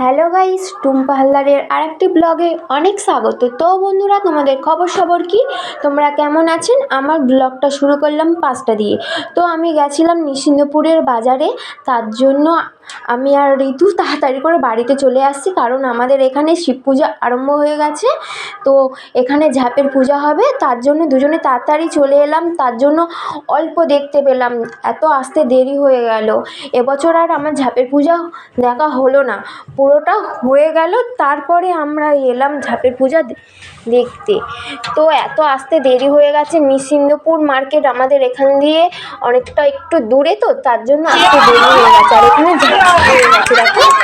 Hello guys, Tumpa হালদারের আরেকটি ব্লগে অনেক স্বাগত। তো বন্ধুরা, তোমাদের খবর সবর কি? তোমরা কেমন আছেন? আমার ব্লগটা শুরু করলাম পাঁচটা দিয়ে। তো আমি গেছিলাম নিশিন্দপুরের বাজারে, তার জন্য আমি আর ঋতু তাড়াতাড়ি করে বাড়িতে চলে আসছি, কারণ আমাদের এখানে শিব পূজা আরম্ভ হয়ে গেছে। তো এখানে ঝাপের পূজা হবে, তার জন্য দুজনে তাড়াতাড়ি চলে এলাম। তার জন্য অল্প দেখতে পেলাম, এত আসতে দেরি হয়ে গেল। এবছর আর আমার ঝাপের পূজা দেখা হলো না, পুরোটা হয়ে গেল। তারপরে আমরা এলাম ঝাপের পূজা দেখতে। তো এত আসতে দেরি হয়ে গেছে নিশ্চিন্দপুর মার্কেট আমাদের এখান দিয়ে অনেকটা একটু দূরে তো, তার জন্য আসতে দেরি হয়ে গেছে। আর এখানে দেখো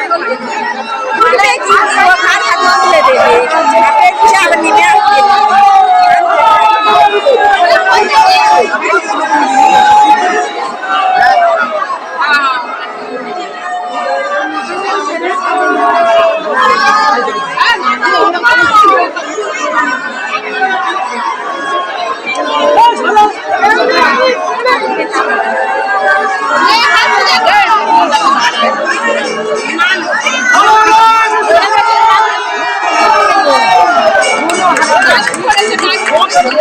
देते हैं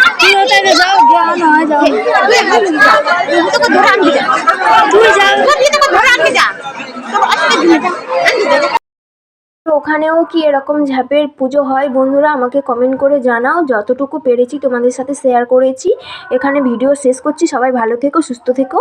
তো ওখানেও কি এরকম ঝাপের পুজো হয়? বন্ধুরা, আমাকে কমেন্ট করে জানাও। যতটুকু পেরেছি তোমাদের সাথে শেয়ার করেছি। এখানে ভিডিও শেষ করছি। সবাই ভালো থেকো, সুস্থ থেকো।